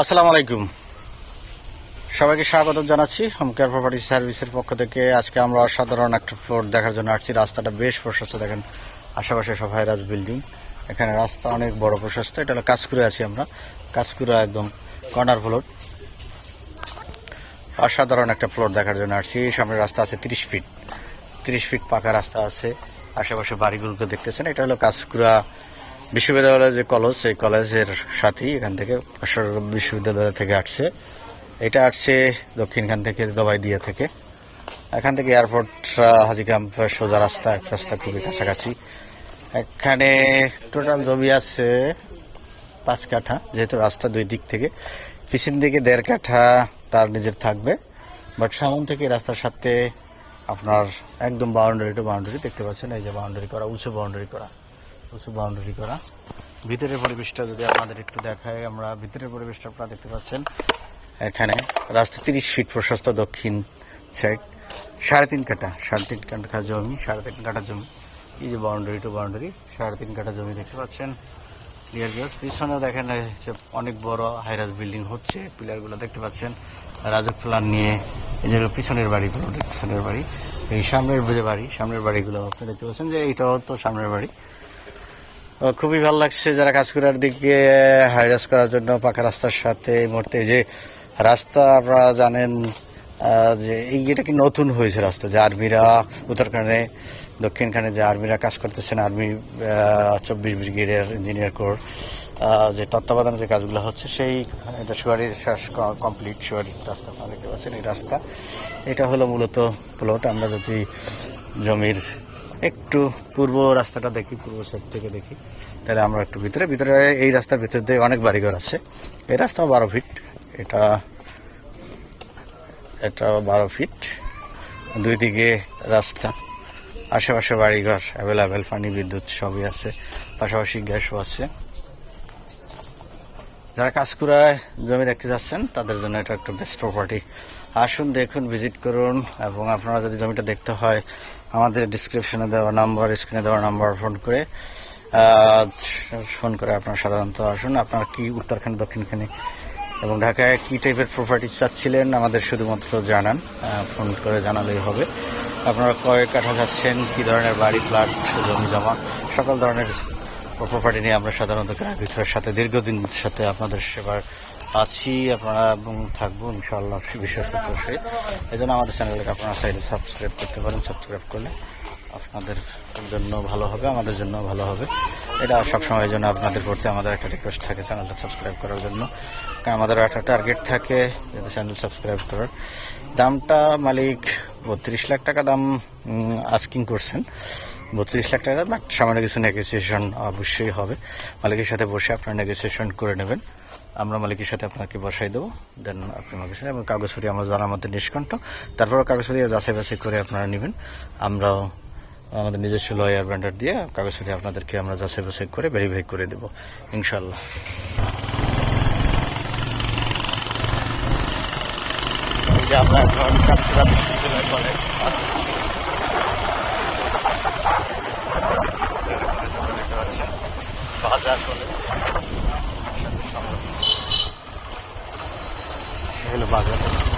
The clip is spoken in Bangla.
আসসালামু আলাইকুম। সবাইকে স্বাগত জানাচ্ছি। হোম কেয়ার প্রপার্টি সার্ভিসের পক্ষ থেকে আজকে আমরা অসাধারণ একটা ফ্লোর দেখার জন্য আসছি। রাস্তাটা বেশ প্রশস্ত, দেখেন আশেপাশে সব হাইরাজ বিল্ডিং এখানে রাস্তা অনেক বড় প্রশস্ত, এটা হলো কাজকুরে আছি আমরা। কাজকুরা একদম কর্নার ফ্লোর অসাধারণ একটা ফ্লোর দেখার জন্য আসছি। সামনে রাস্তা আছে তিরিশ ফিট তিরিশ ফিট পাকা রাস্তা আছে। আশেপাশে বাড়িগুলোকে দেখতেছেন, এটা হলো কাজকুরা বিশ্ববিদ্যালয়ের যে কলেজ, সেই কলেজের সাথেই এখান থেকে বিশ্ববিদ্যালয় থেকে আসছে। এটা আসছে দক্ষিণখান থেকে দবাই দিয়া থেকে। এখান থেকে এয়ারপোর্ট হাজি ক্যাম্প, সোজা রাস্তা, এক রাস্তা খুবই কাছাকাছি। এখানে টোটাল জমি আছে পাঁচ কাঠা, যেহেতু রাস্তা দুই দিক থেকে। পিছন দিকে দেড় কাঠা তার নিজের থাকবে। বাট সামন থেকে রাস্তার সাথে আপনার একদম বাউন্ডারি টু বাউন্ডারি দেখতে পাচ্ছেন। এই যে বাউন্ডারি করা, উঁচু বাউন্ডারি করা। উঁচু বাউন্ডারি করা। ভিতরের পরিবেশটা যদি আপনাদের একটু দেখায় আমরা ভিতরের পরিবেশটা আপনারা দেখতে পাচ্ছেন। এখানে রাস্তা তিরিশ ফিট প্রশস্ত দক্ষিণ সাইড সাড়ে তিন কাঠা, সাড়ে তিন কাঠা জমি, সাড়ে তিন কাঠা জমি। এই যে বাউন্ডারি টু বাউন্ডারি সাড়ে তিন কাঠা জমি দেখতে পাচ্ছেন। ক্লিয়ার ভিউজ পিছনে দেখেন যে অনেক বড় হাইরাজ বিল্ডিং হচ্ছে। পিলারগুলো দেখতে পাচ্ছেন। রাজক প্লান নিয়ে, এই যে পিছনের বাড়িগুলো, পিছনের বাড়ি। এই সামনের যে বাড়ি, সামনের বাড়িগুলো আপনি দেখতে পাচ্ছেন যে এইটাও তো সামনের বাড়ি। খুবই ভালো লাগছে যারা কাজ করার দিকে হাইরাস করার জন্য পাকা রাস্তার সাথে এই মুহূর্তে যে রাস্তা আপনারা জানেন যে এই এটা কি নতুন হয়েছে রাস্তা? যে আর্মিরা উত্তরখানে, দক্ষিণখানে যে আর্মিরা কাজ করতেছেন, আর্মি চব্বিশ ব্রিগেডের ইঞ্জিনিয়ার কোর যে তত্ত্বাবধানে যে কাজগুলো হচ্ছে, সেই এটা সুয়ারির কমপ্লিট সুয়ারির রাস্তা আপনারা দেখতে পাচ্ছেন, এই রাস্তা। এটা হলো মূলত প্লট আমরা যদি জমির একটু পূর্ব রাস্তাটা দেখি, পূর্ব সাইড থেকে দেখি। তাহলে আমরা একটু ভিতরে ভিতরে এই রাস্তার ভিতর দিয়ে অনেক বাড়িঘর আছে। এই রাস্তাও বারো ফিট এটা এটা বারো ফিট দুই দিকে রাস্তা, আশেপাশে বাড়িঘর অ্যাভেলেবেল পানি, বিদ্যুৎ সবই আছে, পাশাপাশি গ্যাসও আছে। যারা কাজ কাজকুড়ায় জমি দেখতে যাচ্ছেন, তাদের জন্য এটা একটা বেস্ট প্রপার্টি আসুন দেখুন, ভিজিট করুন এবং আপনারা যদি জমিটা দেখতে হয়, আমাদের ডিসক্রিপশনে দেওয়া নাম্বার স্ক্রিনে দেওয়া নাম্বার ফোন করে ফোন করে আপনারা সাধারণত আসুন। আপনারা কি উত্তরখানে দক্ষিণখানে এবং ঢাকায় কি টাইপের প্রপার্টি চাচ্ছিলেন, আমাদের শুধুমাত্র জানান ফোন করে জানালেই হবে। আপনারা কয় কাঠা যাচ্ছেন কি ধরনের বাড়ি, ফ্ল্যাট, জমি, জমা, সকল ধরনের প্রপার্টি নিয়ে আমরা সাধারণত ক্রয় সাথে দীর্ঘদিন সাথে আপনাদের সেবার আছি, আপনারা এবং থাকব, ইনশাআল্লাহ বিশ্বাস সে এই জন্য আমাদের চ্যানেলকে আপনারা সাইডে সাবস্ক্রাইব করতে পারেন সাবস্ক্রাইব করলে আপনাদের জন্য ভালো হবে, আমাদের জন্য ভালো হবে। এটা সবসময়ের জন্য আপনাদের করতে আমাদের একটা রিকোয়েস্ট থাকে চ্যানেলটা সাবস্ক্রাইব করার জন্য। কারণ আমাদের একটা টার্গেট থাকে যাতে চ্যানেল সাবস্ক্রাইব করার। দামটা মালিক বত্রিশ লাখ টাকা দাম আস্কিং করছেন। বত্রিশ লাখ টাকা বাট সামান্য কিছু নেগোসিয়েশন অবশ্যই হবে। মালিকের সাথে বসে আপনারা নেগোসিয়েশন করে নেবেন। আমরা মালিকের সাথে আপনাকে বসাই দেবো। দেন আপনি মালিকের সাথে, এবং কাগজপত্র আমরা জানার মধ্যে নিষ্কণ্ঠ। তারপর কাগজপত্র যাচাই বাছাই করে আপনারা নেবেন। আমরাও আমাদের নিজস্ব লয়ার ব্র্যান্ডার দিয়ে কাগজপত্র আপনাদেরকে আমরা যাচাই বাছাই করে ভেরিফাই করে দেবো ইনশাল্লাহ বাজার হলো বাজার